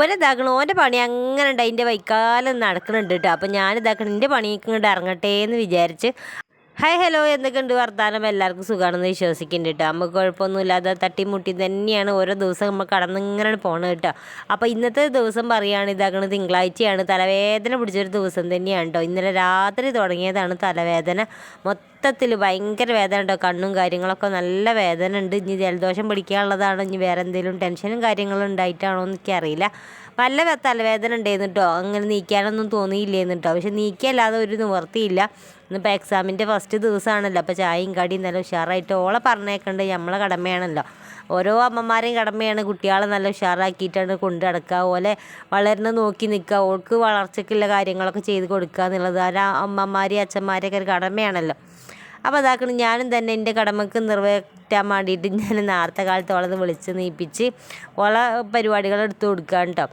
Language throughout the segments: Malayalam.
ഓനിതാക്കണം ഓന്റെ പണി അങ്ങനെ ഉണ്ട് അതിന്റെ വൈക്കാലം നടക്കുന്നുണ്ട് കേട്ടോ അപ്പം ഞാനിതാക്കണം. എന്റെ പണിക്ക് ഇങ്ങോട്ട് ഇറങ്ങട്ടെ എന്ന് വിചാരിച്ച് ഹായ് ഹലോ എന്തൊക്കെയുണ്ട് വർത്താനം? എല്ലാവർക്കും സുഖമാണെന്ന് വിശ്വസിക്കുന്നുണ്ട് കേട്ടോ നമുക്ക് കുഴപ്പമൊന്നുമില്ലാതെ തട്ടിമുട്ടി തന്നെയാണ് ഓരോ ദിവസം നമ്മൾ കടന്നിങ്ങനെ പോകണം കേട്ടോ അപ്പോൾ ഇന്നത്തെ ദിവസം പറയുകയാണ് ഇതാക്കണ തിങ്കളാഴ്ചയാണ്. തലവേദന പിടിച്ചൊരു ദിവസം തന്നെയാണ് കേട്ടോ ഇന്നലെ രാത്രി തുടങ്ങിയതാണ് തലവേദന. മൊത്തത്തിൽ ഭയങ്കര വേദന കേട്ടോ കണ്ണും കാര്യങ്ങളൊക്കെ നല്ല വേദന ഉണ്ട്. ഇനി ജലദോഷം പിടിക്കാനുള്ളതാണോ. ഇനി വേറെ എന്തെങ്കിലും ടെൻഷനും കാര്യങ്ങളും ഉണ്ടായിട്ടാണോ എന്നൊക്കെ എനിക്കറിയില്ല നല്ല വെ- തലവേദന ഉണ്ടായിരുന്നു കേട്ടോ അങ്ങനെ നീക്കാനൊന്നും തോന്നിയില്ലായിരുന്നു കേട്ടോ പക്ഷെ നീക്കിയല്ലാതെ ഒരു നിവർത്തിയില്ല. ഇന്നിപ്പോൾ എക്സാമിന്റെ ഫസ്റ്റ് ദിവസമാണല്ലോ അപ്പോൾ ചായയും കടിയും നല്ല ഉഷാറായിട്ട് ഓളെ പറഞ്ഞേക്കണ്ട്. നമ്മളെ കടമയാണല്ലോ. ഓരോ അമ്മമാരെയും കടമയാണ്. കുട്ടികളെ നല്ല ഉഷാറാക്കിയിട്ടാണ് കൊണ്ടു നടക്കുക ഓലെ വളരുന്ന നോക്കി നിൽക്കുക ഓൾക്ക് വളർച്ചയ്ക്കുള്ള കാര്യങ്ങളൊക്കെ ചെയ്ത് കൊടുക്കുക എന്നുള്ളത്. ആ അമ്മമാരെയും അച്ഛന്മാരെയൊക്കെ ഒരു കടമയാണല്ലോ. അപ്പോൾ അതാക്കണം ഞാനും തന്നെ എന്റെ കടമക്ക് നിറവേറ്റാൻ വേണ്ടിയിട്ട് ഞാൻ നേരത്തെ കാലത്ത് ഓളത് വിളിച്ച് നീപ്പിച്ച് ഓള പരിപാടികൾ എടുത്തു കൊടുക്കാം കേട്ടോ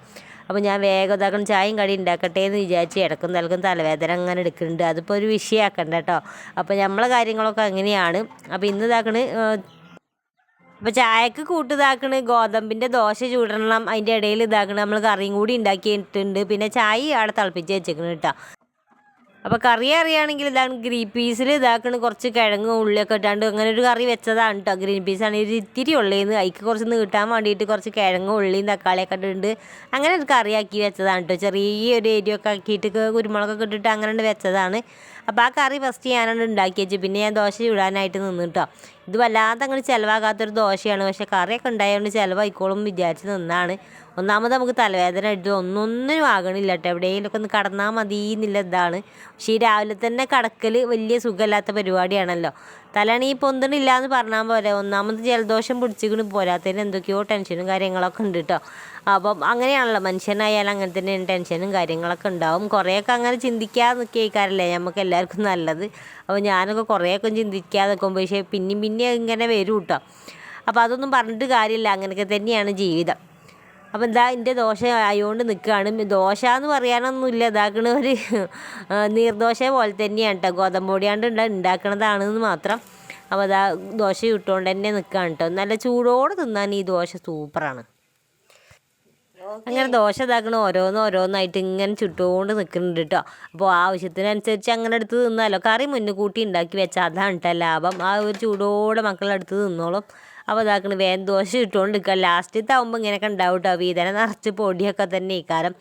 അപ്പോൾ ഞാൻ വേഗം ഇതാക്കണം ചായയും കടി ഉണ്ടാക്കട്ടെ എന്ന് വിചാരിച്ച് ഇടക്കും തലക്കും തലവേദന അങ്ങനെ എടുക്കുന്നുണ്ട് അതിപ്പോൾ ഒരു വിഷയമാക്കണ്ട കേട്ടോ അപ്പോൾ നമ്മളെ കാര്യങ്ങളൊക്കെ അങ്ങനെയാണ്. അപ്പോൾ ഇന്ന് ഇതാക്കണ് അപ്പോൾ ചായക്ക് കൂട്ടിതാക്കണ് ഗോതമ്പിന്റെ ദോശ ചൂടണം. അതിന്റെ ഇടയിൽ ഇതാക്കണം നമ്മൾ കറിയും കൂടി ഉണ്ടാക്കിയിട്ടുണ്ട് പിന്നെ ചായ അവിടെ തിളപ്പിച്ച് വെച്ചേക്കണം കേട്ടോ അപ്പോൾ കറി അറിയാണെങ്കിൽ ഇതാണ് ഗ്രീൻ പീസിൽ ഇതാക്കണ കുറച്ച് കിഴങ്ങ് ഉള്ളിയൊക്കെ ഇട്ടാണ്ട് അങ്ങനെ ഒരു കറി വെച്ചതാണ് കേട്ടോ ഗ്രീൻ പീസ് ഒരു ഇത്തിരി ഉള്ളിന്ന് അതിക്ക് കുറച്ച് നീട്ടാൻ വേണ്ടിയിട്ട് കുറച്ച് കിഴങ്ങ് ഉള്ളിയും തക്കാളിയൊക്കെ ഇട്ടിട്ടുണ്ട്. അങ്ങനെ ഒരു കറിയാക്കി വെച്ചതാണ് കേട്ടോ ചെറിയൊരു എരിയൊക്കെ ആക്കിയിട്ട് കുരുമുളകൊക്കെ ഇട്ടിട്ട് അങ്ങനെ വെച്ചതാണ്. അപ്പോൾ ആ കറി ഫസ്റ്റ് ഞാനാണ് ഉണ്ടാക്കി വെച്ചു. പിന്നെ ഞാൻ ദോശ ചൂടാനായിട്ട് നിന്ന് കേട്ടോ ഇത് വല്ലാതെ അങ്ങനെ ചിലവാകാത്തൊരു ദോശയാണ്. പക്ഷേ കറിയൊക്കെ ഉണ്ടായതുകൊണ്ട് ചിലവായിക്കോളും വിചാരിച്ച് നിന്നാണ്. ഒന്നാമത് നമുക്ക് തലവേദന എടുത്ത് ഒന്നൊന്നിനും ആകണില്ല കേട്ടോ എവിടെയെങ്കിലുമൊക്കെ ഒന്ന് കടന്നാൽ മതി എന്നുള്ള ഇതാണ്. പക്ഷേ ഈ രാവിലെ തന്നെ കടക്കൽ വലിയ സുഖമില്ലാത്ത പരിപാടിയാണല്ലോ. തലണീ പൊന്തണില്ല എന്ന് പറഞ്ഞാൽ പോലെ ഒന്നാമത് ജലദോഷം പിടിച്ചിക്കണ് പോരാത്തതിന് എന്തൊക്കെയോ ടെൻഷനും കാര്യങ്ങളൊക്കെ ഉണ്ട് കേട്ടോ അപ്പം അങ്ങനെയാണല്ലോ. മനുഷ്യനായാലും അങ്ങനെ തന്നെയാണ് ടെൻഷനും കാര്യങ്ങളൊക്കെ ഉണ്ടാവും. കുറേയൊക്കെ അങ്ങനെ ചിന്തിക്കാതെ നിൽക്കാറില്ലേ നമുക്ക് എല്ലാവർക്കും നല്ലത്. അപ്പോൾ ഞാനൊക്കെ കുറേയൊക്കെ ചിന്തിക്കാതെ നിൽക്കുമ്പോൾ പക്ഷേ പിന്നെയും പിന്നെയും ഇങ്ങനെ വരും കേട്ടോ അപ്പോൾ അതൊന്നും പറഞ്ഞിട്ട് കാര്യമില്ല. അങ്ങനെയൊക്കെ തന്നെയാണ് ജീവിതം. അപ്പം എന്താ എന്റെ ദോശ ആയതുകൊണ്ട് നിൽക്കുകയാണ് ദോശ എന്ന് പറയാനൊന്നുമില്ല ഇതാക്കണ ഒരു നീർദോശ പോലെ തന്നെയാണ് കേട്ടോ ഗോതമ്പ് പൊടിയാണ്ട് ഉണ്ട ഉണ്ടാക്കണതാണെന്ന് മാത്രം. അപ്പോൾ അതാ ദോശ ഇട്ടുകൊണ്ട് തന്നെ നിൽക്കുകയാണ് കേട്ടോ നല്ല ചൂടോടെ തിന്നാൻ ഈ ദോശ സൂപ്പറാണ്. അങ്ങനെ ദോശ ഇതാക്കണ ഓരോന്ന് ഓരോന്നായിട്ട് ഇങ്ങനെ ചുട്ടുകൊണ്ട് നിൽക്കുന്നുണ്ട് കേട്ടോ അപ്പോൾ ആവശ്യത്തിനനുസരിച്ച് അങ്ങനെ എടുത്ത് തിന്നാലോ. കറി മുന്നേ കൂട്ടി ഉണ്ടാക്കി വെച്ചാൽ അതാണ് കേട്ടോ ലാഭം. ആ ഒരു ചൂടോടെ മക്കളെടുത്ത് തിന്നോളും. അപ്പോൾ ഇതാക്കണ വേഗം ദോശ ഇട്ടുകൊണ്ട് നിൽക്കുക ലാസ്റ്റത്തെ ആകുമ്പോൾ ഇങ്ങനെയൊക്കെ ഉണ്ടാവും കേട്ടോ വീതന നിറച്ച് പൊടിയൊക്കെ തന്നെ ഈ കാരം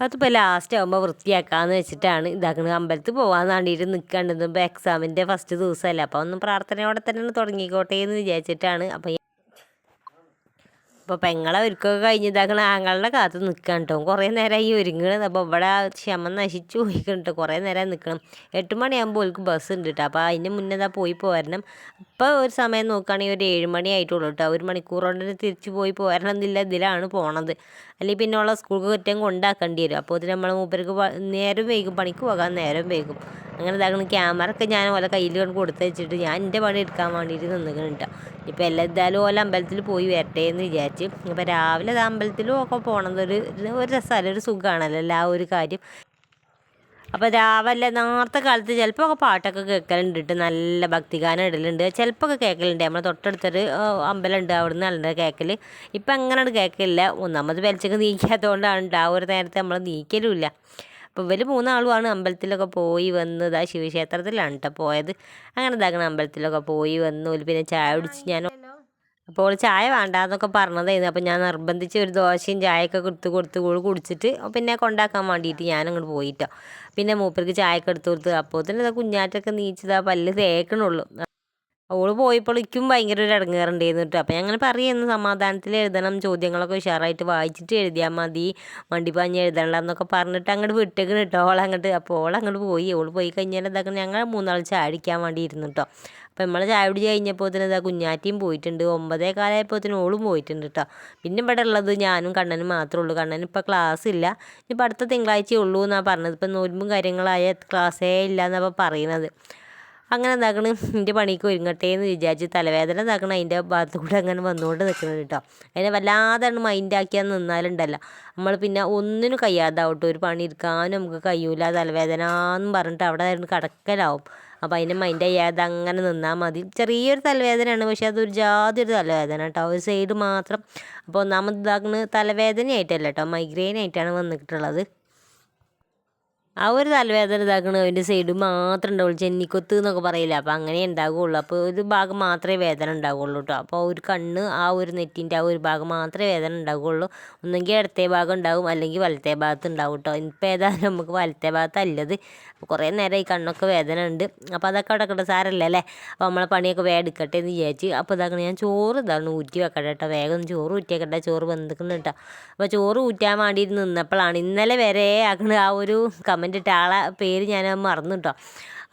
അതിപ്പോൾ ലാസ്റ്റ് ആകുമ്പോൾ വൃത്തിയാക്കാമെന്ന് വെച്ചിട്ടാണ് ഇതാക്കുന്നത് അമ്പലത്തിൽ പോകാൻ വേണ്ടിയിട്ട് നിൽക്കേണ്ടത് ഇപ്പോൾ എക്സാമിന്റെ ഫസ്റ്റ് ദിവസമല്ലേ അപ്പോൾ ഒന്ന് പ്രാർത്ഥനയോടെ തന്നെ തുടങ്ങിക്കോട്ടെ എന്ന് വിചാരിച്ചിട്ടാണ്. അപ്പോൾ അപ്പോൾ പെങ്ങളെ ഒരുക്കൊക്കെ കഴിഞ്ഞ് ഇതാക്കണ ആങ്ങളുടെ കാത്ത് നിൽക്കാൻ കേട്ടോ കുറേ നേരമായി ഒരുങ്ങണത് അപ്പോൾ ഇവിടെ ക്ഷമ നശിച്ചു പോയിക്കുന്നുണ്ട് കുറേ നേരം നിൽക്കണം എട്ട് മണിയാകുമ്പോൾ ഓൾക്ക് ബസ് ഉണ്ട് കേട്ടോ അപ്പോൾ അതിന് മുന്നേ ഇതാ പോയി പോരണം. ഇപ്പോൾ ഒരു സമയം നോക്കുകയാണെങ്കിൽ ഒരു ഏഴ് മണി ആയിട്ടുള്ളൂ കേട്ടോ ഒരു മണിക്കൂറോണ്ട് തിരിച്ച് പോയി പോരണം എന്നില്ല ഇതിലാണ് പോണത്. അല്ലെങ്കിൽ പിന്നെ ഉള്ള സ്കൂൾക്ക് കുറ്റം കൊണ്ടാക്കേണ്ടി വരും. അപ്പോൾ ഇത് നമ്മൾ മൂപ്പർക്ക് നേരം വൈകും. പണിക്ക് പോകാൻ നേരം വേഗം അങ്ങനെ ഇതാക്കണം ക്യാമറ ഒക്കെ ഞാൻ ഓലെ കയ്യിൽ കൊണ്ട് കൊടുത്ത് വെച്ചിട്ട് ഞാൻ എന്റെ പണി എടുക്കാൻ വേണ്ടിയിട്ട് നിന്നിക്കണം കേട്ടോ ഇപ്പോൾ എല്ലാം എന്തായാലും ഓല അമ്പലത്തിൽ പോയി വരട്ടെ എന്ന് വിചാരിച്ച്. അപ്പോൾ രാവിലെ അത് അമ്പലത്തിലും ഒക്കെ പോകണത് ഒരു ഒരു രസമല്ല ഒരു സുഖമാണല്ലോ എല്ലാ ഒരു കാര്യം. അപ്പോൾ രാവിലെ നേരത്തെ കാലത്ത് ചിലപ്പോൾ ഒക്കെ പാട്ടൊക്കെ കേൾക്കലുണ്ട് കേട്ടോ നല്ല ഭക്തിഗാനം ഇടലുണ്ട്. ചിലപ്പോൾ ഒക്കെ കേൾക്കലുണ്ട്. നമ്മളെ തൊട്ടടുത്തൊരു അമ്പലമുണ്ട് അവിടെ നിന്ന് നല്ല കേൾക്കൽ ഇപ്പം അങ്ങനെയാണ് കേൾക്കലില്ല. ഒന്നാമത് വലിച്ചൊക്കെ നീക്കാത്തതുകൊണ്ടാണ്. ആ ഒരു നേരത്തെ നമ്മൾ നീക്കലുമില്ല. അപ്പോൾ ഇവർ മൂന്നാളുമാണ് അമ്പലത്തിലൊക്കെ പോയി വന്നത്. ആ ശിവക്ഷേത്രത്തിലാണ് കേട്ടോ പോയത്. അങ്ങനെ ഇതാക്കണം അമ്പലത്തിലൊക്കെ പോയി വന്നു. പിന്നെ ചായ കുടിച്ച് ഞാൻ അപ്പോൾ ചായ വേണ്ടാന്നൊക്കെ പറഞ്ഞതായിരുന്നു. അപ്പോൾ ഞാൻ നിർബന്ധിച്ച് ഒരു ദോശയും ചായയൊക്കെ കൊടുത്ത് കൊടുത്ത് ഓൾ കുടിച്ചിട്ട് പിന്നെ കൊണ്ടാക്കാൻ വേണ്ടിയിട്ട് ഞാൻ അങ്ങോട്ട് പോയിട്ടോ പിന്നെ മൂപ്പർക്ക് ചായയൊക്കെ എടുത്ത് കൊടുത്ത് അപ്പോൾ തന്നെ കുഞ്ഞാറ്റൊക്കെ നീച്ചതാ പല്ല് തേക്കണുള്ളൂ. ഓൾ പോയപ്പോൾ ഇക്കും ഭയങ്കര ഒരു ഇടങ്ങേറുണ്ടായിരുന്നു കേട്ടോ അപ്പം അങ്ങനെ പറയുന്നു സമാധാനത്തിൽ എഴുതണം. ചോദ്യങ്ങളൊക്കെ ഉഷാറായിട്ട് വായിച്ചിട്ട് എഴുതിയാൽ മതി. വണ്ടിപ്പാഞ്ഞ് എഴുതണ്ട എന്നൊക്കെ പറഞ്ഞിട്ട് അങ്ങോട്ട് വിട്ടേക്കണ് കേട്ടോ ഓളങ്ങോട്ട് അപ്പോൾ അങ്ങോട്ട് പോയി. ഓൾ പോയി കഴിഞ്ഞാൽ ഇതാക്കണം ഞങ്ങൾ മൂന്നാൾ ചാടിക്കാൻ വേണ്ടി ഇരുന്നു കേട്ടോ അപ്പോൾ നമ്മൾ ചായ കഴിഞ്ഞപ്പോൾ തന്നെ ഇതാ കുഞ്ഞാറ്റിയും പോയിട്ടുണ്ട്. ഒമ്പതേ കാലമായപ്പോൾ തന്നെ ഓളും പോയിട്ടുണ്ട് കേട്ടോ പിന്നെ ഇവിടെ ഉള്ളത് ഞാനും കണ്ണനും മാത്രമേ ഉള്ളൂ. കണ്ണൻ ഇപ്പോൾ ക്ലാസ് ഇല്ല. ഇനിയിപ്പോൾ അടുത്ത തിങ്കളാഴ്ച ഉള്ളൂ എന്നാണ് പറഞ്ഞത്. ഇപ്പം നോൽമ്പും കാര്യങ്ങളായ ക്ലാസ്സേ ഇല്ല എന്നാണ് പറയുന്നത് അങ്ങനെ എന്താക്കണ്? എന്റെ പണിക്ക് ഒരുങ്ങട്ടെ എന്ന് വിചാരിച്ച് തലവേദന എന്താക്കണം? അതിന്റെ ഭാഗത്ത് കൂടെ അങ്ങനെ വന്നുകൊണ്ട് നിൽക്കുന്നത് കേട്ടോ അതിനെ വല്ലാതെ മൈൻഡാക്കിയാൽ നിന്നാലുണ്ടല്ലോ. നമ്മൾ പിന്നെ ഒന്നിനും കഴിയാതാവട്ടെ. ഒരു പണി എടുക്കാനും നമുക്ക് കഴിയൂല. തലവേദന എന്ന് പറഞ്ഞിട്ട് അവിടെ കിടക്കലാവും. അപ്പോൾ അതിന്റെ മൈൻഡ് ചെയ്യാതെ അങ്ങനെ നിന്നാൽ മതി. ചെറിയൊരു തലവേദനയാണ്. പക്ഷേ അതൊരു ജാതി ഒരു തലവേദന കേട്ടോ ഒരു സൈഡ് മാത്രം. അപ്പോൾ ഒന്നാമത് ഇതാക്കുന്നത് തലവേദനയായിട്ടല്ല കേട്ടോ മൈഗ്രെയിൻ ആയിട്ടാണ് വന്നിട്ടുള്ളത്. ആ ഒരു തലവേദന ഇതാക്കണ അതിന്റെ സൈഡ് മാത്രം ഉണ്ടാവുള്ളൂ. ചെന്നിക്കൊത്ത് എന്നൊക്കെ പറയില്ല? അപ്പോൾ അങ്ങനെ ഉണ്ടാകുള്ളൂ അപ്പോൾ ഒരു ഭാഗം മാത്രമേ വേദന ഉണ്ടാവുകയുള്ളൂ കേട്ടോ അപ്പോൾ ഒരു കണ്ണ് ആ ഒരു നെറ്റിന്റെ ആ ഒരു ഭാഗം മാത്രമേ വേദന ഉണ്ടാവുകയുള്ളൂ ഒന്നെങ്കിൽ ഇടത്തെ ഭാഗം ഉണ്ടാവും അല്ലെങ്കിൽ വലത്തെ ഭാഗത്ത് ഉണ്ടാവും കേട്ടോ ഇപ്പം ഏതായാലും നമുക്ക് വലത്തെ ഭാഗത്തല്ലത് അപ്പോൾ കുറേ നേരം ഈ കണ്ണൊക്കെ വേദന ഉണ്ട്. അപ്പോൾ അതൊക്കെ അവിടെ കിട സാരല്ല അല്ലേ? അപ്പോൾ നമ്മളെ പണിയൊക്കെ വേഗം എടുക്കട്ടെ എന്ന് വിചാരിച്ച്. അപ്പോൾ ഇതാക്കണം ഞാൻ ചോറ് ഇതാണ് ഊറ്റി വെക്കട്ടെ കേട്ടോ വേഗം ചോറ് ഊറ്റി വെക്കട്ടെ. ചോറ് വെന്തിക്കണം കേട്ടോ അപ്പോൾ ചോറ് ഊറ്റാൻ വേണ്ടി നിന്നപ്പോഴാണ് ഇന്നലെ വരെ ആക്കണ ആ ഒരു കമന്റ് ഇട്ട ആളെ പേര് ഞാൻ മറന്നു കേട്ടോ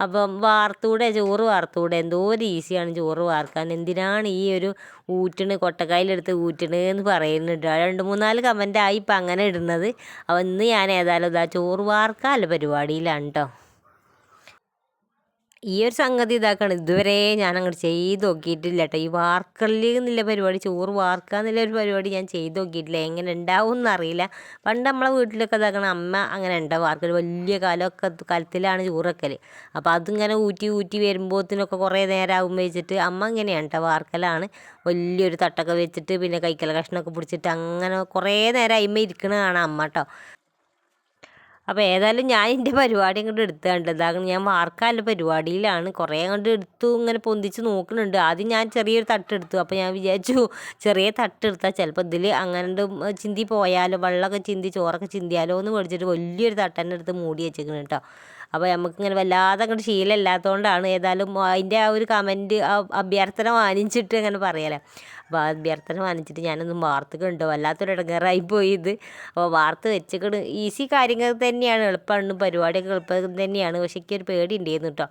അപ്പം വാർത്തൂടെ ചോറ് വാർത്തൂടെ എന്തോ ഒരു ഈസിയാണ് ചോറ് വാർക്കാൻ. എന്തിനാണ് ഈ ഒരു ഊറ്റണ് കൊട്ടക്കായിലെടുത്ത് ഊറ്റണ് എന്ന് പറയുന്നുണ്ട് രണ്ട് മൂന്നാൽ കമന്റായി ഇപ്പം അങ്ങനെ ഇടുന്നത്. അപ്പം ഇന്ന് ഞാൻ ഏതായാലും ഇതാ ചോറ് വാർക്കാല്ല പരിപാടിയിലാണ് കേട്ടോ ഈ ഒരു സംഗതി ഇതാക്കാണ്. ഇതുവരെ ഞാൻ അങ്ങോട്ട് ചെയ്ത് നോക്കിയിട്ടില്ല കേട്ടോ ഈ വാർക്കൽ എന്നുള്ള പരിപാടി ചോറ് വാർക്കുക എന്നുള്ള ഒരു പരിപാടി ഞാൻ ചെയ്ത് നോക്കിയിട്ടില്ല. എങ്ങനെ ഉണ്ടാവും എന്നറിയില്ല പണ്ട് നമ്മളെ വീട്ടിലൊക്കെ ഇതാക്കണം അമ്മ അങ്ങനെ ഉണ്ടാവും വാർക്കൽ വലിയ കാലമൊക്കെ കലത്തിലാണ് ചോറ് വെക്കൽ അപ്പോൾ അതിങ്ങനെ ഊറ്റി ഊറ്റി വരുമ്പോഴത്തിനൊക്കെ കുറേ നേരം ആകുമ്പോൾ വെച്ചിട്ട് അമ്മ ഇങ്ങനെയാണ് കേട്ടോ വാർക്കലാണ് വലിയൊരു തട്ടൊക്കെ വെച്ചിട്ട് പിന്നെ കൈക്കല കഷ്ണമൊക്കെ പിടിച്ചിട്ട് അങ്ങനെ കുറേ നേരം അയിമ ഇരിക്കണ കാണാം അമ്മ കേട്ടോ അപ്പോൾ ഏതായാലും ഞാൻ എന്റെ പരിപാടി അങ്ങോട്ട് എടുത്തുകൊണ്ട് കണ്ടത് ഞാൻ വാർക്കാനുള്ള പരിപാടിയിലാണ്. കുറേ അങ്ങോട്ട് എടുത്തു ഇങ്ങനെ പൊന്തിച്ച് നോക്കുന്നുണ്ട്. ആദ്യം ഞാൻ ചെറിയൊരു തട്ടെടുത്തു അപ്പോൾ ഞാൻ വിചാരിച്ചു ചെറിയ തട്ടെടുത്താൽ ചിലപ്പോൾ ഇതിൽ അങ്ങനെ ചിന്തി പോയാലോ വെള്ളമൊക്കെ ചിന്തി ചോറൊക്കെ ചിന്തിയാലോ എന്ന് മേടിച്ചിട്ട് വലിയൊരു തട്ടന്നെ എടുത്ത് മൂടി വെച്ചേക്കണം കേട്ടോ അപ്പോൾ നമുക്കിങ്ങനെ വല്ലാതെ അങ്ങോട്ട് ശീലമില്ലാത്തതുകൊണ്ടാണ് ഏതായാലും അതിന്റെ ആ ഒരു കമന്റ് അഭ്യർത്ഥന വാങ്ങിച്ചിട്ട് അങ്ങനെ പറയാലോ. അഭ്യർത്ഥന വാങ്ങിച്ചിട്ട് ഞാനൊന്നും വാർത്തക്കുണ്ടോ വല്ലാത്തൊരു ഇടങ്ങേറായി പോയി ഇത്. അപ്പോൾ വാർത്ത വെച്ചിട്ട് ഈസി കാര്യങ്ങൾ തന്നെയാണ്. എളുപ്പമാണ് പരിപാടിയൊക്കെ എളുപ്പം തന്നെയാണ്. പക്ഷേ എനിക്കൊരു പേടി ഉണ്ടായിരുന്നു കേട്ടോ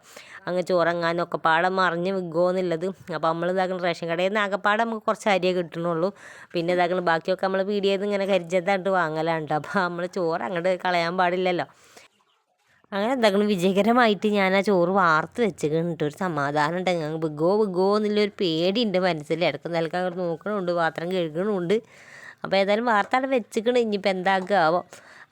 അങ്ങ് ചോറങ്ങാനും ഒക്കെ പാടം മറിഞ്ഞ് വിൽക്കുമോ എന്നുള്ളത്. അപ്പോൾ നമ്മൾ ഇതാക്കുന്ന റേഷൻ കടയിൽ നിന്ന് ആകെപ്പാടെ നമുക്ക് കുറച്ച് അരിയേ കിട്ടണുള്ളൂ. പിന്നെ ഇതാക്കുന്ന ബാക്കിയൊക്കെ നമ്മൾ പീടിയത് ഇങ്ങനെ കരിച്ചതായിട്ട് വാങ്ങലാണ്ട് അപ്പോൾ നമ്മൾ ചോറ് അങ്ങോട്ട് കളയാൻ പാടില്ലല്ലോ. അങ്ങനെ എന്താക്കണം വിജയകരമായിട്ട് ഞാൻ ആ ചോറ് വാർത്ത് വെച്ചിട്ടുണ്ട് ഒരു സമാധാനം ഉണ്ട്. ഞങ്ങൾ ബിഗോ ബിഗോ എന്നുള്ളൊരു ഉണ്ട് മനസ്സിൽ ഇടയ്ക്ക് നിലയ്ക്ക് അങ്ങോട്ട് നോക്കണമുണ്ട് പാത്രം കഴുകണമുണ്ട് അപ്പോൾ ഏതായാലും വാർത്ത അവിടെ വെച്ചിക്കണ്. ഇനിയിപ്പോൾ എന്താക്കാവോ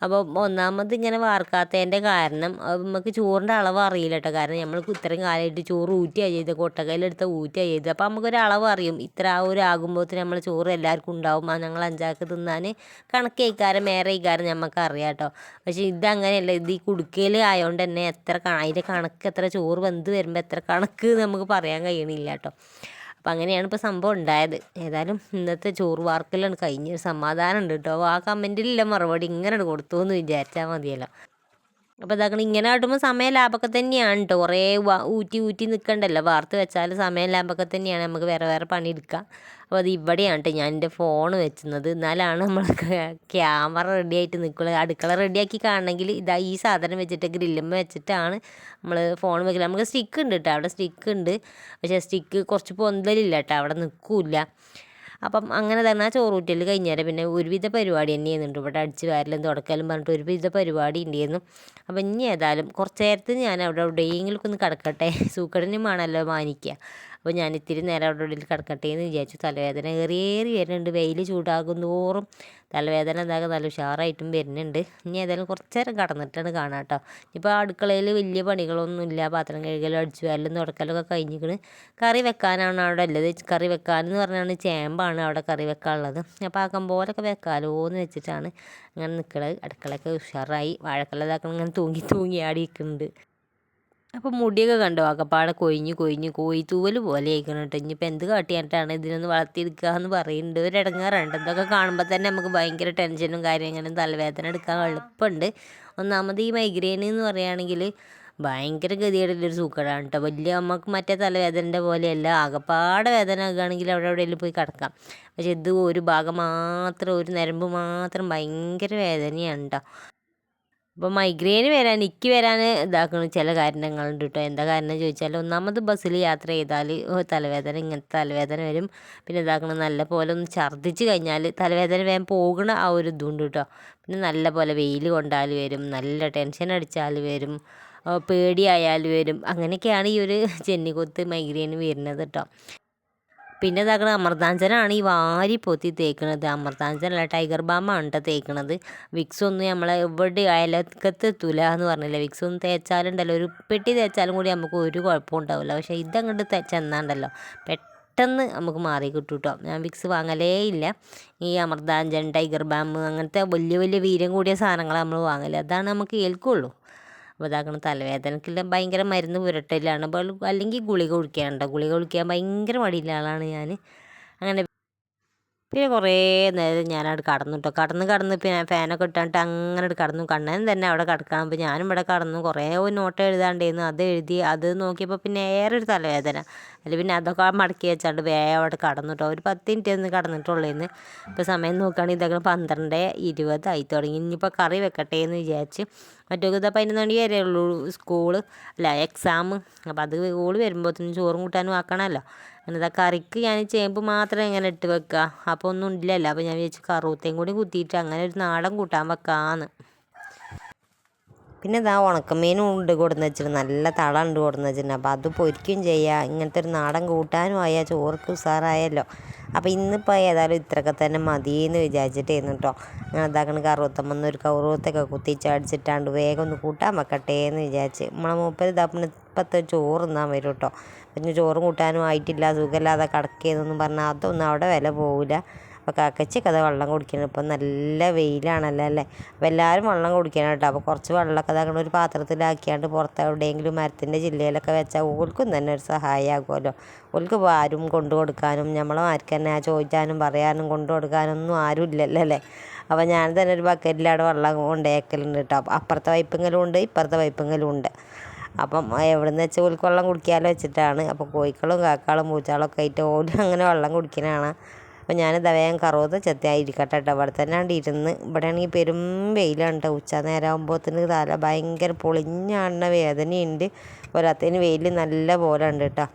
അപ്പോൾ ഒന്നാമത് ഇങ്ങനെ വാർക്കാത്തതിന്റെ കാരണം നമുക്ക് ചോറിന്റെ അളവ് അറിയില്ല കേട്ടോ കാരണം നമ്മൾ ഇത്രയും കാലമായിട്ട് ചോറ് ഊറ്റിയാണ് ചെയ്ത് കൊട്ടക്കയിലെടുത്ത ഊറ്റിയാണ് ചെയ്ത്. അപ്പോൾ നമുക്കൊരു അളവ് അറിയും. ഇത്ര ആ ഒരു ആകുമ്പോഴത്തേന് നമ്മൾ ചോറ് എല്ലാവർക്കും ഉണ്ടാവും. ആ ഞങ്ങൾ അഞ്ചാക്ക് തിന്നാൻ കണക്ക് കഴിക്കാരം ഏറെ കഴിക്കാരം നമുക്ക് അറിയാം കേട്ടോ പക്ഷേ ഇതങ്ങനെയല്ല. ഇത് ഈ കുടുക്കയിൽ ആയതുകൊണ്ട് തന്നെ എത്ര അതിന്റെ കണക്ക് എത്ര ചോറ് വെന്ത് വരുമ്പോൾ എത്ര കണക്ക് നമുക്ക് പറയാൻ കഴിയണില്ല കേട്ടോ അപ്പം അങ്ങനെയാണ് ഇപ്പോൾ സംഭവം ഉണ്ടായത്. ഏതായാലും ഇന്നത്തെ ചോറ് വാർക്കലാണ്. കഴിഞ്ഞ സമാധാനം ഉണ്ട് കേട്ടോ ആ കമന്റിലില്ല മറുപടി. ഇങ്ങനെ കൊടുത്തു എന്ന് വിചാരിച്ചാൽ മതിയല്ലോ. അപ്പോൾ ഇതാക്കണം ഇങ്ങനെ ആട്ടുമ്പോൾ സമയം ലാഭമൊക്കെ തന്നെയാണ് കേട്ടോ കുറേ ഊറ്റി ഊറ്റി നിൽക്കണ്ടല്ലോ വാർത്ത് വെച്ചാൽ സമയം ലാഭമൊക്കെ തന്നെയാണ്. നമുക്ക് വേറെ വേറെ പണി എടുക്കാം. അപ്പോൾ അത് ഇവിടെയാണ് കേട്ടോ ഞാൻ എന്റെ ഫോൺ വെച്ചുന്നത് എന്നാലാണ് നമ്മൾ ക്യാമറ റെഡി ആയിട്ട് നിൽക്കുന്നത് അടുക്കള റെഡിയാക്കി കാണണമെങ്കിൽ ഇതാ ഈ സാധനം വെച്ചിട്ട് ഗ്രില്ലുമ്മ വെച്ചിട്ടാണ് നമ്മൾ ഫോൺ വെക്കുന്നത് നമുക്ക് സ്റ്റിക്ക് ഉണ്ട് കേട്ടോ അവിടെ സ്റ്റിക്ക് ഉണ്ട്. പക്ഷേ സ്റ്റിക്ക് കുറച്ച് പൊന്തലില്ല കേട്ടോ അവിടെ നിൽക്കില്ല അപ്പം അങ്ങനെ തന്നെ ആ ചോറൂറ്റൽ കഴിഞ്ഞാൽ പിന്നെ ഒരുവിധ പരിപാടി തന്നെ ചെയ്യുന്നുണ്ട് ഇവിടെ അടിച്ച് വാരലും തുടക്കലും പറഞ്ഞിട്ട് ഒരുവിധ പരിപാടി ഉണ്ടായിരുന്നു. അപ്പം ഇനി ഏതായാലും കുറച്ച് നേരത്ത് ഞാൻ അവിടെ എവിടെയെങ്കിലും ഒന്ന് കിടക്കട്ടെ. സൂക്കടിനും വേണമല്ലോ മാനിക്കുക അപ്പോൾ ഞാൻ ഇത്തിരി നേരം അവിടെ ഉള്ളിൽ കിടക്കട്ടെ എന്ന് വിചാരിച്ചു. തലവേദന ഏറിയേറി വരുന്നുണ്ട്. വെയിൽ ചൂടാകും തോറും തലവേദന എന്താകും നല്ല ഉഷാറായിട്ടും വരുന്നുണ്ട്. ഇനി ഏതായാലും കുറച്ച് നേരം കടന്നിട്ടാണ് കാണാം കേട്ടോ. ഇപ്പോൾ അടുക്കളയിൽ വലിയ പണികളൊന്നുമില്ല പാത്രം കഴുകലും അടിച്ചു വാരലും തുടക്കലൊക്കെ കഴിഞ്ഞിക്കണ് കറി വെക്കാനാണ് അവിടെ ഉള്ളത്. കറി വെക്കാനെന്ന് പറഞ്ഞാണ് ചേമ്പാണ് അവിടെ കറി വെക്കാനുള്ളത്. അപ്പോൾ ആക്കം പോലൊക്കെ വെക്കാലോ എന്ന് വെച്ചിട്ടാണ് അങ്ങനെ നിൽക്കുന്നത് അടുക്കളയൊക്കെ ഉഷാറായി. വാഴക്കല്ലതാക്കണം ഇങ്ങനെ തൂങ്ങി തൂങ്ങി ആടി നിൽക്കുന്നുണ്ട് അപ്പോൾ മുടിയൊക്കെ കണ്ടോ? ആകപ്പാടെ കൊഴിഞ്ഞ് കൊഴിഞ്ഞ് തൂവൽ പോലെ ആയിക്കണം കേട്ടോ. ഇനിയിപ്പോൾ എന്ത് കാട്ടിയായിട്ടാണ് ഇതിനൊന്ന് വളർത്തിയെടുക്കുക എന്ന് പറയുന്നുണ്ട്. ഒരു ഇടങ്ങാറുണ്ട് ഇതൊക്കെ കാണുമ്പോൾ തന്നെ നമുക്ക് ഭയങ്കര ടെൻഷനും കാര്യങ്ങളും തലവേദന എടുക്കാൻ എളുപ്പമുണ്ട്. ഒന്നാമത് ഈ മൈഗ്രെയിൻ എന്ന് പറയുകയാണെങ്കിൽ ഭയങ്കര ഗതികേടുള്ളൊരു സൂക്കടാണ് കേട്ടോ. വലിയ അമ്മയ്ക്ക് മറ്റേ തലവേദനന്റെ പോലെയല്ല. ആകപ്പാടെ വേദന ആകുകയാണെങ്കിൽ അവിടെ എവിടെയെങ്കിലും പോയി കിടക്കാം. പക്ഷെ ഇത് ഒരു ഭാഗം മാത്രം ഒരു നരമ്പ് മാത്രം ഭയങ്കര വേദനയാണ് കേട്ടോ. അപ്പോൾ മൈഗ്രെയിന് വരാൻ എനിക്ക് വരാൻ ഇതാക്കുന്ന ചില കാരണങ്ങളുണ്ട് കേട്ടോ എന്താ കാരണം ചോദിച്ചാൽ ഒന്നാമത് ബസ്സിൽ യാത്ര ചെയ്താൽ തലവേദന ഇങ്ങനത്തെ തലവേദന വരും. പിന്നെ ഇതാക്കണം നല്ല പോലെ ഒന്ന് ഛർദ്ദിച്ച് കഴിഞ്ഞാൽ തലവേദന വേഗം പോകുന്ന ആ ഒരു ഇതുണ്ട് കേട്ടോ പിന്നെ നല്ല പോലെ വെയിൽ കൊണ്ടാൽ വരും നല്ല ടെൻഷൻ അടിച്ചാൽ വരും പേടിയായാൽ വരും. അങ്ങനെയൊക്കെയാണ് ഈ ഒരു ചെന്നിക്കൊത്ത് മൈഗ്രെയിൻ വരുന്നത് കേട്ടോ പിന്നെ ഇതാക്കണ അമൃതാഞ്ചനാണ് ഈ വാരി പൊത്തി തേക്കണത്. അമൃതാഞ്ചനല്ല ടൈഗർ ബാമാണ് തേക്കണത്. വിക്സ് ഒന്നും നമ്മളെ എവിടെ അയലക്കത്ത് എത്തൂല എന്ന് പറഞ്ഞില്ല? വിക്സ് ഒന്നും തേച്ചാലുണ്ടല്ലോ. ഒരു പെട്ടി തേച്ചാലും കൂടി നമുക്ക് ഒരു കുഴപ്പവും ഉണ്ടാവില്ല. പക്ഷേ ഇതങ്ങോട്ട് ചെന്നാണ്ടല്ലോ. പെട്ടെന്ന് നമുക്ക് മാറി കിട്ടും കേട്ടോ ഞാൻ വിക്സ് വാങ്ങലേ ഇല്ല. ഈ അമൃതാഞ്ചൻ ടൈഗർ ബാം അങ്ങനത്തെ വലിയ വലിയ വീര്യം കൂടിയ സാധനങ്ങൾ നമ്മൾ വാങ്ങൽ. അതാണ് നമുക്ക് ഏൽക്കുള്ളൂ. അപ്പോൾ ഇതാക്കണം. തലവേദനക്കില്ല ഭയങ്കര മരുന്ന് പുരട്ടലാണ് അപ്പോൾ അല്ലെങ്കിൽ ഗുളിക കുടിക്കാനുണ്ടോ ഗുളിക കുടിക്കാൻ ഭയങ്കര മടിയുള്ള ആളാണ് ഞാൻ അങ്ങനെ പിന്നെ കുറേ നേരം ഞാനവിടെ കടന്നു കേട്ടോ കടന്ന് കടന്ന് പിന്നെ ഫാനൊക്കെ ഇട്ടാണ്ട് അങ്ങനെ കടന്നു. കണ്ണൻ തന്നെ അവിടെ കിടക്കാൻ അപ്പോൾ ഞാനും ഇവിടെ കടന്നു. കുറേ ഒരു നോട്ട് എഴുതാണ്ടേന്ന്. അത് എഴുതി അത് നോക്കിയപ്പോൾ പിന്നെ ഏറെ ഒരു തലവേദന. അതിൽ പിന്നെ അതൊക്കെ മടക്കി വെച്ചാണ്ട് വേഗം അവിടെ കടന്നു കേട്ടോ ഒരു പത്ത് മിനിറ്റ് ഒന്ന് കടന്നിട്ടുള്ളേന്ന്. ഇപ്പോൾ സമയം നോക്കുകയാണെങ്കിൽ ഇതൊക്കെ പന്ത്രണ്ട് ആയി തുടങ്ങി. ഇനിയിപ്പോൾ കറി വെക്കട്ടെ എന്ന് വിചാരിച്ച് മറ്റൊക്കെ ഇതാ പതിനൊന്ന് മണി വരെ ഉള്ളൂ സ്കൂൾ. അല്ല എക്സാം. അപ്പോൾ അത് ഓൾ വരുമ്പോഴത്തേനും ചോറും കൂട്ടാനും ആക്കണമല്ലോ അങ്ങനെ കറിക്ക് ഞാൻ ചേമ്പ് മാത്രം ഇങ്ങനെ ഇട്ട് വെക്കുക അപ്പോൾ ഒന്നും ഇല്ലല്ലോ. അപ്പോൾ ഞാൻ വിചാരിച്ചു കറുത്തേം കൂടി കുത്തിയിട്ട് അങ്ങനെ ഒരു നാടൻ കൂട്ടാൻ വെക്കാമെന്ന് പിന്നെ ഇതാ ഉണക്കമീനും ഉണ്ട് കൊടുന്ന് വെച്ചിട്ടുണ്ട് നല്ല തള ഉണ്ട് കൊടുന്ന് വെച്ചിട്ടുണ്ട് അപ്പോൾ അത് പൊരിക്കുകയും ചെയ്യുക ഇങ്ങനത്തെ ഒരു നാടൻ കൂട്ടാനും ആയാൽ ചോർക്ക് ഉസാറായല്ലോ. അപ്പോൾ ഇന്നിപ്പോൾ ഏതായാലും ഇത്രയൊക്കെ തന്നെ മതിയെന്ന് വിചാരിച്ചിട്ടായിരുന്നു കേട്ടോ അങ്ങനെ ഇതാക്കണ കറുവത്തമ്മന്ന് ഒരു കറുവത്തൊക്കെ കുത്തിച്ചടിച്ചിട്ടാണ്ട് വേഗം ഒന്ന് കൂട്ടാൻ വെക്കട്ടെ എന്ന് വിചാരിച്ച്. നമ്മളെ മൂപ്പര് ഇതാ പിന്നെ ഇപ്പോഴത്തെ ചോറ് തിന്നാൻ വരും കേട്ടോ പിന്നെ ചോറും കൂട്ടാനും ആയിട്ടില്ല സുഖമില്ലാതെ കിടക്കുകയെന്നൊന്നും പറഞ്ഞാൽ അതൊന്നും അവിടെ വില പോവില്ല. അപ്പോൾ കാക്കച്ചി അത് വെള്ളം കുടിക്കണം ഇപ്പം നല്ല വെയിലാണല്ലോ അല്ലേ? അപ്പോൾ എല്ലാവരും വെള്ളം കുടിക്കണം കേട്ടോ. അപ്പോൾ കുറച്ച് വെള്ളമൊക്കെ ഇതാക്കണ ഒരു പാത്രത്തിലാക്കിയാണ്ട് പുറത്ത് എവിടെയെങ്കിലും മരത്തിന്റെ ജില്ലയിലൊക്കെ വെച്ചാൽ ഓൾക്കും തന്നെ ഒരു സഹായമാകുമല്ലോ ഓൾക്ക് ഇപ്പോൾ ആരും കൊണ്ടു കൊടുക്കാനും നമ്മളെ ആർക്ക് തന്നെ ചോദിക്കാനും പറയാനും കൊണ്ടു കൊടുക്കാനൊന്നും ആരും ഇല്ലല്ലോ അല്ലേ? അപ്പോൾ ഞാൻ തന്നെ ഒരു ബക്കറ്റിലാണ് വെള്ളം കൊണ്ടേക്കലുണ്ട് കേട്ടോ. അപ്പുറത്തെ വൈപ്പെങ്കിലും ഉണ്ട് ഇപ്പുറത്തെ വൈപ്പെങ്കിലും ഉണ്ട് അപ്പം എവിടെ നിന്ന് ഓൽക്ക് വെള്ളം കുടിക്കാമല്ലോ വെച്ചിട്ടാണ്. അപ്പോൾ കോഴിക്കളും കാക്കകളും പൂച്ചകളൊക്കെ ആയിട്ട് ഓടി അങ്ങനെ വെള്ളം കുടിക്കണതാണ് അപ്പോൾ ഞാനിത് വേഗം കറുവത്ത് ചെത്തിയായിരിക്കട്ടെ കേട്ടോ ഇവിടെ തന്നെ ഇരുന്ന് ഇവിടെ ആണെങ്കിൽ പെരും വെയിലാണ് കേട്ടോ ഉച്ച നേരം തല ഭയങ്കര പൊളിഞ്ഞാടുന്ന വേദനയുണ്ട്. പോരാത്തതിന് വെയിൽ നല്ല പോലെ ഉണ്ട് കേട്ടോ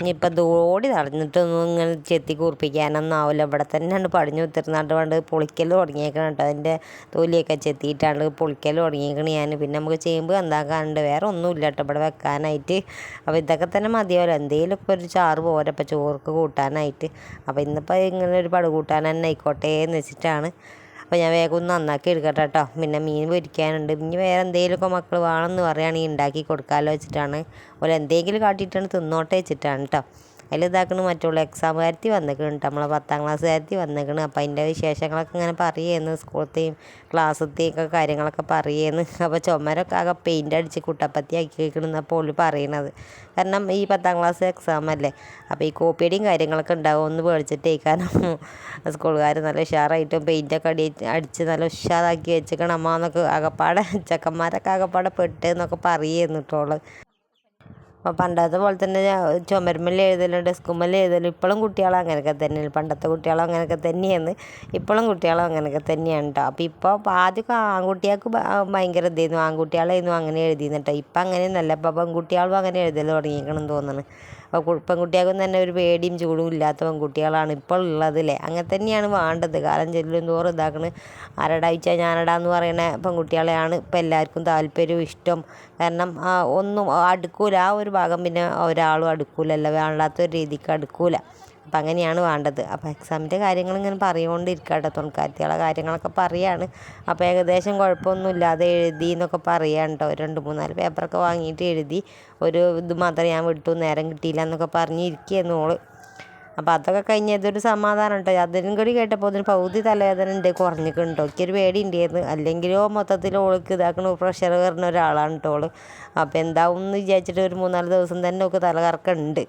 ഇനിയിപ്പോൾ ഓടി നടന്നിട്ടൊന്നും ഇങ്ങനെ ചെത്തി കുറിപ്പിക്കാനൊന്നും ആവില്ല ഇവിടെ തന്നെയാണ് പടിഞ്ഞു കുത്തിരുന്നാണ്ട് പണ്ട് പൊളിക്കൽ തുടങ്ങിയേക്കണം കേട്ടോ. അതിന്റെ തൊലിയൊക്കെ ചെത്തിയിട്ടാണ്ട് പൊളിക്കൽ തുടങ്ങിയേക്കണ് ഞാൻ പിന്നെ നമുക്ക് ചേമ്പ് എന്താക്കാണ്ട് വേറെ ഒന്നുമില്ല കേട്ടോ ഇവിടെ വെക്കാനായിട്ട്. അപ്പോൾ ഇതൊക്കെ തന്നെ മതിയാവില്ല എന്തെങ്കിലുമൊക്കെ ഒരു ചാറ് പോരപ്പം ചോർക്ക് കൂട്ടാനായിട്ട്. അപ്പോൾ ഇന്നിപ്പോൾ ഇങ്ങനെ ഒരു പട കൂട്ടാൻ തന്നെ ആയിക്കോട്ടെ എന്ന് വെച്ചിട്ടാണ്. അപ്പോൾ ഞാൻ വേഗം ഒന്ന് നന്നാക്കി എടുക്കട്ടെ കേട്ടോ പിന്നെ മീൻ പൊരിക്കാനുണ്ട്. പിന്നെ വേറെ എന്തെങ്കിലുമൊക്കെ മക്കൾ വേണമെന്ന് പറയുകയാണെങ്കിൽ ഉണ്ടാക്കി കൊടുക്കാമല്ലോ വെച്ചിട്ടാണ്. ഓരോ എന്തെങ്കിലും കാട്ടിയിട്ടാണ് തിന്നോട്ടെ വെച്ചിട്ടാണ് കേട്ടോ അതിൽ ഇതാക്കണ് മറ്റുള്ള എക്സാമുകാരത്തി വന്നേക്കണ് നമ്മളെ പത്താം ക്ലാസ്സുകാരത്തി വന്നേക്കണ്. അപ്പം അതിന്റെ വിശേഷങ്ങളൊക്കെ ഇങ്ങനെ പറയുന്നു സ്കൂളത്തെയും ക്ലാസ്സത്തെയും ഒക്കെ കാര്യങ്ങളൊക്കെ പറയുന്നു. അപ്പോൾ ചുമരൊക്കെ ആകെ പെയിന്റ് അടിച്ച് കുട്ടപ്പത്തി ആക്കി അപ്പോൾ ഓൽ പറയണത്. കാരണം ഈ പത്താം ക്ലാസ് എക്സാം അല്ലേ? അപ്പോൾ ഈ കോപ്പിയടിയും കാര്യങ്ങളൊക്കെ ഉണ്ടാവും ഒന്ന് പേടിച്ചിട്ടേക്കാനും സ്കൂളുകാർ നല്ല ഉഷാറായിട്ടും പെയിന്റൊക്കെ അടി അടിച്ച് നല്ല ഉഷാറാക്കി വെച്ചേക്കണം. അമ്മ എന്നൊക്കെ അകപ്പാടെ ചെക്കന്മാരൊക്കെ അകപ്പാടെ പെട്ട് എന്നൊക്കെ പറയുന്നു കേട്ടോ അപ്പോൾ പണ്ടത്തെ പോലെ തന്നെ ചുമരുമ്മൽ എഴുതലും ഡെസ്കുമ്മൽ എഴുതലും ഇപ്പോഴും കുട്ടികളും അങ്ങനെയൊക്കെ തന്നെയാണ്. പണ്ടത്തെ കുട്ടികളും അങ്ങനെയൊക്കെ തന്നെയാണ്. ഇപ്പോഴും കുട്ടികളും അങ്ങനെയൊക്കെ തന്നെയാണ് കേട്ടോ അപ്പോൾ ഇപ്പോൾ ആദ്യമൊക്കെ ആൺകുട്ടികൾക്ക് ഭയങ്കര ഇതായിരുന്നു ആൺകുട്ടികളായിരുന്നു അങ്ങനെ എഴുതിയെന്ന് കേട്ടോ ഇപ്പം അങ്ങനെയൊന്നുമല്ല. ഇപ്പോൾ പെൺകുട്ടികളും അങ്ങനെ എഴുതൽ തുടങ്ങിയിരിക്കണം തോന്നുന്നു അപ്പോൾ പെൺകുട്ടികൾക്കും തന്നെ ഒരു പേടിയും ചൂടും ഇല്ലാത്ത പെൺകുട്ടികളാണ് ഇപ്പോൾ ഉള്ളത് അല്ലേ അങ്ങനെ തന്നെയാണ് വേണ്ടത്. കാലം ചെല്ലും തോറും ഇതാക്കണ്. ആരടാ വെച്ചാൽ ഞാനടാ എന്ന് പറയുന്ന പെൺകുട്ടികളെയാണ് ഇപ്പം എല്ലാവർക്കും താല്പര്യവും ഇഷ്ടം. കാരണം ഒന്നും അടുക്കൂല. ആ ഒരു ഭാഗം പിന്നെ ഒരാളും അടുക്കൂലല്ലോ. വേണ്ടാത്ത ഒരു രീതിക്ക് അടുക്കൂല. അപ്പം അങ്ങനെയാണ് വേണ്ടത്. അപ്പോൾ എക്സാമിന്റെ കാര്യങ്ങൾ ഇങ്ങനെ പറഞ്ഞുകൊണ്ടിരിക്കുക കേട്ടോ. തുണക്കാരത്തികളെ കാര്യങ്ങളൊക്കെ പറയാണ്. അപ്പോൾ ഏകദേശം കുഴപ്പമൊന്നുമില്ലാതെ എഴുതി എന്നൊക്കെ പറയാൻ കേട്ടോ. രണ്ട് മൂന്നാൽ പേപ്പറൊക്കെ വാങ്ങിയിട്ട് എഴുതി ഒരു ഇത് മാത്രം ഞാൻ വിട്ടു. നേരം കിട്ടിയില്ല എന്നൊക്കെ പറഞ്ഞിരിക്കുകയായിരുന്നു ഓൾ. അപ്പോൾ അതൊക്കെ കഴിഞ്ഞ് ഇതൊരു സമാധാനം കേട്ടോ. അതിനും കൂടി കേട്ടപ്പോൾ അതിന് പകുതി തലവേദന ഉണ്ട്. കുറഞ്ഞിട്ടുണ്ടോ? എനിക്കൊരു പേടി ഉണ്ടായിരുന്നു അല്ലെങ്കിലോ മൊത്തത്തിൽ ഓൾക്ക് ഇതാക്കണ പ്രഷർ കയറുന്ന ഒരാളാണ് കേട്ടോ ഓൾ. അപ്പോൾ എന്താവും എന്ന് വിചാരിച്ചിട്ട് ഒരു മൂന്നാൽ ദിവസം തന്നെ ഒക്കെ തലകറക്കുണ്ട്.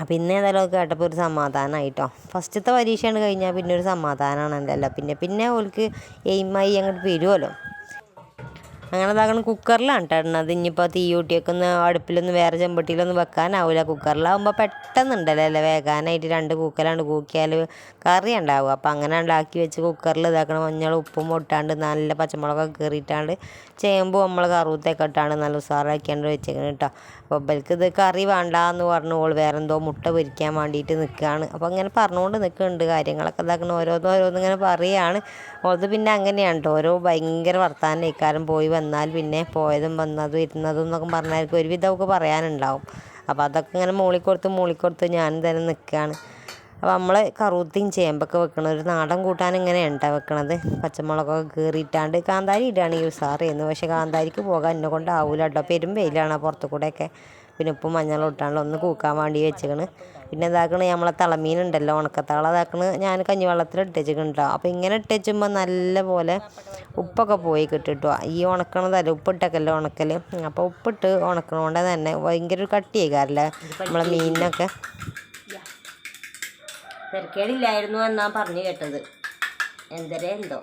അപ്പോൾ ഇന്ന് ഏതായാലും കേട്ടപ്പോൾ ഒരു സമാധാനമായിട്ടോ ഫസ്റ്റത്തെ പരീക്ഷയാണ് കഴിഞ്ഞാൽ പിന്നെ ഒരു സമാധാനമാണ് സമാധാനമാണല്ലോ പിന്നെ പിന്നെ ഓൾക്ക് എയിമായി അങ്ങോട്ട് വരുമല്ലോ അങ്ങനെ അതാകണം കുക്കറിലാണ് കേട്ടോ ഇടണത് ഇനിയിപ്പോൾ തീ കൂട്ടിയൊക്കെ ഒന്ന് അടുപ്പിലൊന്നും വേറെ ചെമ്പട്ടിയിലൊന്നും വെക്കാനാവില്ല കുക്കറിലാവുമ്പോൾ പെട്ടെന്നുണ്ടല്ലോ അല്ലേ വേകാനായിട്ട് രണ്ട് കൂക്കലാണ്ട് കൂക്കിയാൽ കറി ഉണ്ടാവും അപ്പോൾ അങ്ങനെ ഉണ്ടാക്കി വെച്ച് കുക്കറിൽ ഇതാക്കണം മഞ്ഞൾ ഉപ്പും ഇട്ടാണ്ട് നല്ല പച്ചമുളകൊക്കെ കയറിയിട്ടാണ്ട് ചേമ്പ് നമ്മൾ കറുത്തൊക്കെ ഇട്ടാണ്ട് നല്ല ഉസാറാക്കിയാണ്ട് വെച്ചേക്കണം കേട്ടോ അപ്പോൾ ഇവർക്ക് ഇത് കറി വേണ്ട എന്ന് പറഞ്ഞു ഓൾ വേറെ എന്തോ മുട്ട പൊരിക്കാൻ വേണ്ടിയിട്ട് നിൽക്കുകയാണ് അപ്പോൾ അങ്ങനെ പറഞ്ഞുകൊണ്ട് നിൽക്കുന്നുണ്ട് കാര്യങ്ങളൊക്കെ ഇതാക്കണം ഓരോന്നോരോന്നിങ്ങനെ ഓരോന്ന് ഇങ്ങനെ പറയുകയാണ് അത് പിന്നെ അങ്ങനെയാണ് കേട്ടോ ഓരോ ഭയങ്കര വർത്താനം ഇക്കാരം പോയി വന്നാൽ പിന്നെ പോയതും വന്നതും ഇരുന്നതും എന്നൊക്കെ പറഞ്ഞാൽ ഒരുവിധമൊക്കെ പറയാനുണ്ടാവും. അപ്പോൾ അതൊക്കെ ഇങ്ങനെ മൂളിക്കൊടുത്ത് മൂളിക്കൊടുത്ത് ഞാൻ തന്നെ നിൽക്കുകയാണ് അപ്പോൾ നമ്മൾ കറുത്തിയും ചേമ്പൊക്കെ വെക്കണം ഒരു നാടൻ കൂട്ടാൻ ഇങ്ങനെയാണ് കേട്ടോ വെക്കണത്. പച്ചമുളകൊക്കെ കീറിയിട്ടാണ്ട് കാന്താരി ഇടുകയാണെങ്കിൽ ഉസാറിയുന്നു പക്ഷേ കാന്താരിക്ക് പോകാൻ എന്നെ കൊണ്ടാവൂല കേട്ടോ പെരും വെയിലാണ് പുറത്തു കൂടെയൊക്കെ പിന്നെ ഉപ്പും മഞ്ഞളും ഇട്ടാണ്ട് ഒന്ന് കൂക്കാൻ വേണ്ടി വെച്ചിക്കണ്. പിന്നെ ഇതാക്കണ നമ്മളെ തളമീനുണ്ടല്ലോ ഉണക്കത്തള ഞാൻ ഞാൻ കഞ്ഞിവെള്ളത്തിൽ ഇട്ടേച്ചിട്ടുണ്ടോ അപ്പോൾ ഇങ്ങനെ ഇട്ടേച്ചുമ്പോൾ നല്ല പോലെ ഉപ്പൊക്കെ പോയി കിട്ടിട്ടോ. ഈ ഉണക്കണതല്ല ഉപ്പിട്ടൊക്കെയല്ലേ ഉണക്കൽ അപ്പോൾ ഉപ്പിട്ട് ഉണക്കണോണ്ട് തന്നെ ഭയങ്കര ഒരു കട്ടിയേക്കാരല്ലേ? നമ്മളെ മീനിനൊക്കെ. തിരക്കേടില്ലായിരുന്നു എന്നാ പറഞ്ഞു കേട്ടത്. എന്തരേ എന്തോ.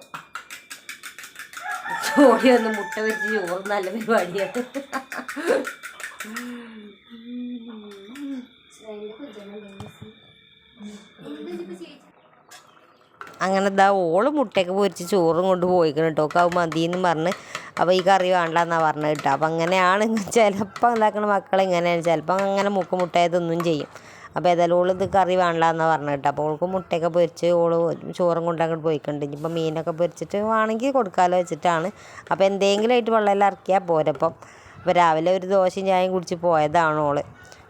ചോടി ഒന്ന് മുട്ട വെച്ച് ചോറ് നല്ല പരിപാടിയാണ്. അങ്ങനെ ദാ ഓൾ മുട്ടയൊക്കെ പൊരിച്ച് ചോറും കൊണ്ട് പോയിക്കണം കേട്ടോ ഒക്കെ അത് മതിയെന്ന് പറഞ്ഞ് അപ്പോൾ ഈ കറി വേണ്ടെന്നാണ് പറഞ്ഞത് കേട്ടോ. അപ്പം അങ്ങനെയാണ് ചിലപ്പോൾ ഉണ്ടാക്കുന്ന മക്കൾ ഇങ്ങനെയാണ്. ചിലപ്പോൾ അങ്ങനെ മുക്ക് മുട്ടയതൊന്നും ചെയ്യും. അപ്പോൾ ഏതായാലും ഓൾ ഇത് കറി വേണ്ടെന്നാണ് പറഞ്ഞത് കേട്ടോ. അപ്പോൾ ഓൾക്ക് മുട്ടയൊക്കെ പൊരിച്ച് ഓൾ ചോറും കൊണ്ട് അങ്ങോട്ട് പോയിട്ടുണ്ട് ഇനിയിപ്പോൾ മീനൊക്കെ പൊരിച്ചിട്ട് വേണമെങ്കിൽ കൊടുക്കാമല്ലോ വെച്ചിട്ടാണ്. അപ്പോൾ എന്തെങ്കിലും ആയിട്ട് വെള്ളം ഇറക്കിയാൽ പോരപ്പം അപ്പോൾ രാവിലെ ഒരു ദോശയും ചായയും കുടിച്ച് പോയതാണ് ഓൾ.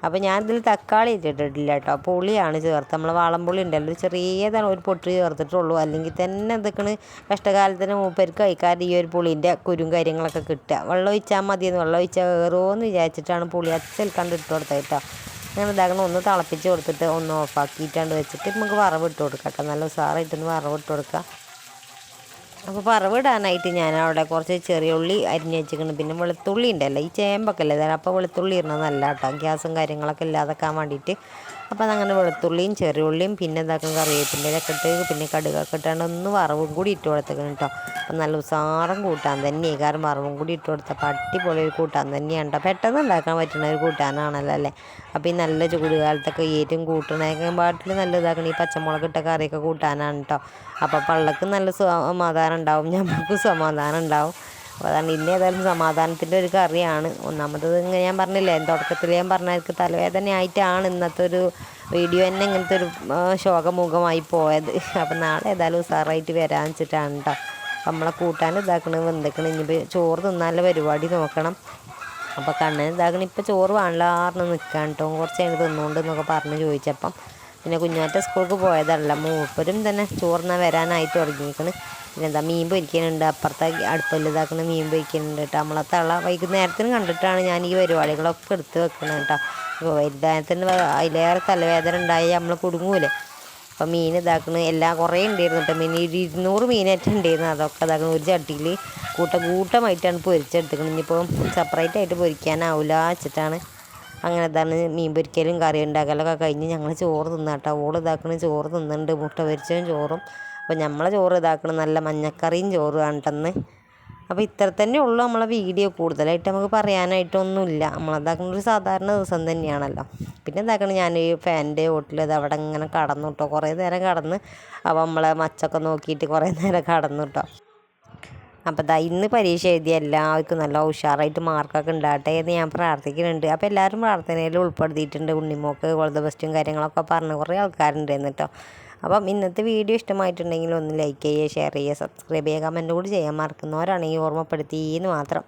അപ്പോൾ ഞാൻ ഇതിൽ തക്കാളി ഇട്ടിട്ടില്ല കേട്ടോ പുളിയാണ് ചേർത്ത്. നമ്മൾ വാളംപുളി ഉണ്ടല്ലോ ചെറിയതാണ് ഒരു പൊട്ടി ചേർത്തിട്ടുള്ളൂ. അല്ലെങ്കിൽ തന്നെ എന്തൊക്കെയാണ് കഷ്ടകാലത്തിന് മൂപ്പർക്ക് കഴിക്കാൻ ഈ ഒരു പുളീന്റെ കുരും കാര്യങ്ങളൊക്കെ കിട്ടുക. വെള്ളം ഒഴിച്ചാൽ മതിയെന്ന് വെള്ളം ഒഴിച്ചാൽ കയറുമോയെന്ന് വിചാരിച്ചിട്ടാണ് പുളി അച്ചൽ കണ്ട് ഇട്ട് കൊടുത്തത് കേട്ടോ അങ്ങനെ ഇതാകണം ഒന്ന് തിളപ്പിച്ച് കൊടുത്തിട്ട് ഒന്ന് ഓഫാക്കിയിട്ടാണ്ട് വെച്ചിട്ട് നമുക്ക് വറവ് ഇട്ട് കൊടുക്കാം കേട്ടോ നല്ല ഉസാറായിട്ടൊന്ന് വറവ് ഇട്ട് കൊടുക്കാം. അപ്പോൾ പറവിടാനായിട്ട് ഞാൻ അവിടെ കുറച്ച് ചെറിയ ഉള്ളി അരിഞ്ഞ് വെച്ചിരിക്കുന്നു. പിന്നെ വെളുത്തുള്ളി ഉണ്ടല്ലോ ഈ ചേമ്പൊക്കെ അല്ലേ? അപ്പോൾ വെളുത്തുള്ളി ഇടണം നല്ല കേട്ടോ. ഗ്യാസും കാര്യങ്ങളൊക്കെ ഇല്ലാതാക്കാൻ വേണ്ടിയിട്ട് അപ്പോൾ അതങ്ങനെ വെളുത്തുള്ളിയും ചെറിയുള്ളിയും പിന്നെ എന്താക്കും കറിവേപ്പിന്റെതൊക്കെ ഇട്ട് പിന്നെ കടുകൊക്കെ ഇട്ടാണ്ട് ഒന്ന് വറവും കൂടി ഇട്ട് കൊടുത്തേക്കണം കേട്ടോ അപ്പം നല്ല ഉസാറും കൂട്ടാൻ തന്നെയാണ് കാരണം വറവും കൂടി ഇട്ട് കൊടുത്തപ്പോൾ അടിപൊളി ഒരു കൂട്ടാൻ തന്നെയാണ് കേട്ടോ പെട്ടെന്ന് ഉണ്ടാക്കാൻ പറ്റുന്ന ഒരു കൂട്ടാനാണല്ലോ അല്ലേ? അപ്പോൾ ഈ നല്ല ചൂടുകാലത്തൊക്കെ ഏറ്റവും കൂട്ടണേക്കാൻ പാട്ടിൽ നല്ല ഇതാക്കണം ഈ പച്ചമുളക് ഇട്ട കറിയൊക്കെ കൂട്ടാനാണ് കേട്ടോ അപ്പോൾ പള്ളക്ക് നല്ല സമാധാനം ഉണ്ടാവും. ഞമ്മക്കും സമാധാനം ഉണ്ടാവും. അപ്പോൾ അതാണ് ഇന്ന് ഏതായാലും സമാധാനത്തിന്റെ ഒരു കറിയാണ്. ഒന്നാമത്തത് ഇങ്ങനെ ഞാൻ പറഞ്ഞില്ലേ തുടക്കത്തിൽ ഞാൻ പറഞ്ഞ എനിക്ക് തലവേദന ആയിട്ടാണ് ഇന്നത്തെ ഒരു വീഡിയോ തന്നെ ഇങ്ങനത്തെ ഒരു ശോകമുഖമായി പോയത്. അപ്പോൾ നാളെ ഏതായാലും ഉസാറായിട്ട് വരാൻ വെച്ചിട്ടാണ് കേട്ടോ നമ്മളെ കൂട്ടാൻ ഇതാക്കണ വെന്തക്കണ. ഇനിയിപ്പോൾ ചോറ് തിന്നാനുള്ള പരിപാടി നോക്കണം. അപ്പോൾ കണ്ണൻ ഇതാക്കണ ഇപ്പോൾ ചോറ് വേണ്ടാറിന് നിൽക്കാൻ കേട്ടോ കുറച്ച് കഴിഞ്ഞ് തിന്നുകൊണ്ട് എന്നൊക്കെ പറഞ്ഞ് ചോദിച്ചപ്പം പിന്നെ കുഞ്ഞാറ്റ സ്കൂൾക്ക് പോയതല്ല. മൂപ്പരും തന്നെ ചോറിനാ വരാനായി തുടങ്ങിയിരിക്കണ് പിന്നെ എന്താ മീൻ പൊരിക്കാനുണ്ട് അപ്പുറത്തെ അടുപ്പിൽ ഇതാക്കുന്ന മീൻ പൊരിക്കാനുണ്ട് കേട്ടോ. നമ്മളെ തള വൈകുന്നേരത്തിന് കണ്ടിട്ടാണ് ഞാൻ ഈ പരിപാടികളൊക്കെ എടുത്ത് വെക്കുന്നത് കേട്ടോ. അപ്പോൾ വൈകുന്നേരത്തിന് അതിലേറെ തലവേദന ഉണ്ടായി നമ്മൾ കുടുങ്ങൂലേ. അപ്പോൾ മീൻ ഇതാക്കുന്ന എല്ലാം കുറേ ഉണ്ടായിരുന്നു കേട്ടോ. മീൻ ഒരു ഇരുന്നൂറ് മീനായിട്ട് ഉണ്ടായിരുന്നു. അതൊക്കെ ഇതാക്കുന്നത് ഒരു ചട്ടിയിൽ കൂട്ട കൂട്ടമായിട്ടാണ് പൊരിച്ചെടുത്തേക്കുന്നത് ഇനിയിപ്പോൾ സെപ്പറേറ്റ് ആയിട്ട് പൊരിക്കാനാവില്ല വെച്ചിട്ടാണ് അങ്ങനെ ഇതാണ് മീൻ പൊരിക്കലും കറി ഉണ്ടാക്കലൊക്കെ കഴിഞ്ഞ് ഞങ്ങൾ ചോറ് തിന്നാട്ടോ ഓൾ ഇതാക്കണ ചോറ് തിന്നുന്നുണ്ട്. മുട്ട പൊരിച്ചതും ചോറും. അപ്പോൾ നമ്മൾ ചോറ് ഇതാക്കണം നല്ല മഞ്ഞക്കറിയും ചോറ് ആണ്ടെന്ന് അപ്പോൾ ഇത്ര തന്നെ ഉള്ളൂ നമ്മളെ വീഡിയോ കൂടുതലായിട്ട് നമുക്ക് പറയാനായിട്ടൊന്നുമില്ല. നമ്മളതാക്കുന്ന ഒരു സാധാരണ ദിവസം തന്നെയാണല്ലോ. പിന്നെ എന്താക്കണം ഞാൻ ഈ ഫാന്റെ ഹോട്ടലിൽ ഇത് അവിടെ ഇങ്ങനെ കടന്നു കേട്ടോ കുറേ നേരം കടന്ന് അപ്പോൾ നമ്മളെ മച്ചൊക്കെ നോക്കിയിട്ട് കുറേ നേരം കടന്നു കേട്ടോ അപ്പോൾ ദാ ഇന്ന് പരീക്ഷ എഴുതിയ എല്ലാവർക്കും നല്ല ഉഷാറായിട്ട് മാർക്കൊക്കെ ഉണ്ടാകട്ടെ എന്ന് ഞാൻ പ്രാർത്ഥിക്കുന്നുണ്ട്. അപ്പോൾ എല്ലാവരും പ്രാർത്ഥനയിൽ ഉൾപ്പെടുത്തിയിട്ടുണ്ട്. ഉണ്ണിമോക്ക് ഗോൾഡ് ബസ്റ്റും കാര്യങ്ങളൊക്കെ പറഞ്ഞ് കുറേ ആൾക്കാരുണ്ടായിരുന്നു കേട്ടോ അപ്പം ഇന്നത്തെ വീഡിയോ ഇഷ്ടമായിട്ടുണ്ടെങ്കിൽ ഒന്ന് ലൈക്ക് ചെയ്യുക ഷെയർ ചെയ്യുക സബ്സ്ക്രൈബ് ചെയ്യുക കമന്റ് കൂടി ചെയ്യാൻ മറക്കുന്നവരാണെങ്കിൽ ഓർമ്മപ്പെടുത്തി എന്ന് മാത്രം.